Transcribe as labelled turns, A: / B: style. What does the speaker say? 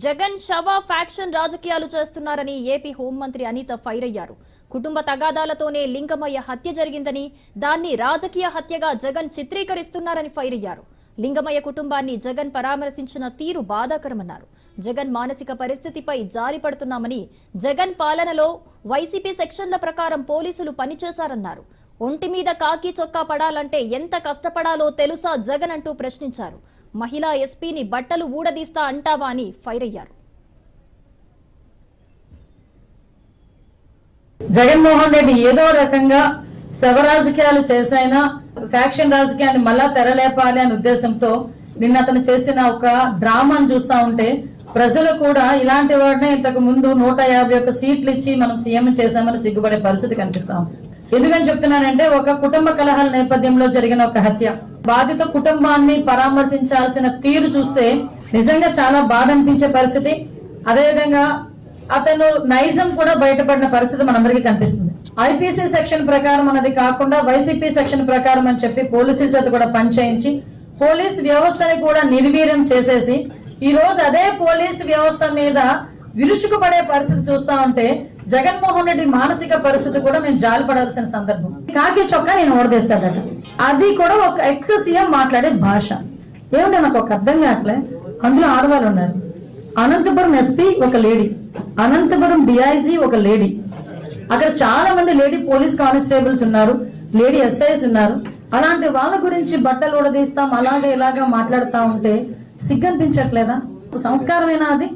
A: జగన్ శవ ఫ్యాక్షన్ రాజకీయాలు చేస్తున్నారని ఏపీ హోంమంత్రి అనిత ఫైర్ అయ్యారు. కుటుంబ తగాదాలతోనే లింగమయ్య హత్య జరిగిందని దాన్ని రాజకీయ హత్యగా జగన్ చిత్రీకరిస్తున్నారని ఫైర్ అయ్యారు. లింగమయ్య కుటుంబాన్ని జగన్ పరామర్శించిన తీరు బాధాకరమన్నారు. జగన్ మానసిక పరిస్థితిపై జారి పడుతున్నామని జగన్ పాలనలో వైసీపీ సెక్షన్ల ప్రకారం పోలీసులు పనిచేశారన్నారు. ఒంటి మీద కాకి చొక్కా పడాలంటే ఎంత కష్టపడాలో తెలుసా జగన్ అంటూ ప్రశ్నించారు. మహిళా ఎస్పీని బట్టలు ఊడదీస్తా అంటావా అని ఫైర్ అయ్యారు.
B: జగన్మోహన్ రెడ్డి ఏదో రకంగా శవ రాజకీయాలు చేసైనా ఫ్యాక్షన్ రాజకీయాన్ని మళ్ళా తెరలేపాలి అనే ఉద్దేశంతో నిన్న అతను చేసిన ఒక డ్రామాను చూస్తా ఉంటే ప్రజలు కూడా ఇలాంటి వాడినే ఇంతకు ముందు నూట యాభై ఒక్క సీట్లు ఇచ్చి మనం సీఎం చేశామని సిగ్గుపడే పరిస్థితి కనిపిస్తా ఉంది. ఎందుకని చెప్తున్నానంటే ఒక కుటుంబ కలహాల నేపథ్యంలో జరిగిన ఒక హత్య. బాధిత కుటుంబాన్ని పరామర్శించాల్సిన తీరు చూస్తే నిజంగా చాలా బాధ అనిపించే పరిస్థితి. అదేవిధంగా అతను నైజం కూడా బయటపడిన పరిస్థితి మనందరికీ కనిపిస్తుంది. ఐపీసీ సెక్షన్ ప్రకారం అన్నది కాకుండా వైసీపీ సెక్షన్ ప్రకారం అని చెప్పి పోలీసుల చేత కూడా పనిచేయించి పోలీస్ వ్యవస్థని కూడా నిర్వీర్యం చేసేసి ఈ రోజు అదే పోలీస్ వ్యవస్థ మీద విరుచుకుపడే పరిస్థితి చూస్తా ఉంటే జగన్మోహన్ రెడ్డి మానసిక పరిస్థితి కూడా మేము జాలిపడాల్సిన సందర్భం. కాకి చొక్కా నేను ఓడదీస్తాడట అది కూడా ఒక ఎక్స్ సీఎం మాట్లాడే భాష. ఏమిటో నాకు ఒక అర్థం కావట్లే? అందులో ఆడవాళ్ళు ఉన్నారు. అనంతపురం ఎస్పీ ఒక లేడీ అనంతపురం డిఐజీ ఒక లేడీ అక్కడ చాలా మంది లేడీ పోలీస్ కానిస్టేబుల్స్ ఉన్నారు. లేడీ ఎస్ఐస్ ఉన్నారు. అలాంటి వాళ్ళ గురించి బట్టలు ఉడదీస్తాం అలాగే ఇలాగా మాట్లాడుతా ఉంటే సిగ్గనిపించట్లేదా? సంస్కారమేనా అది?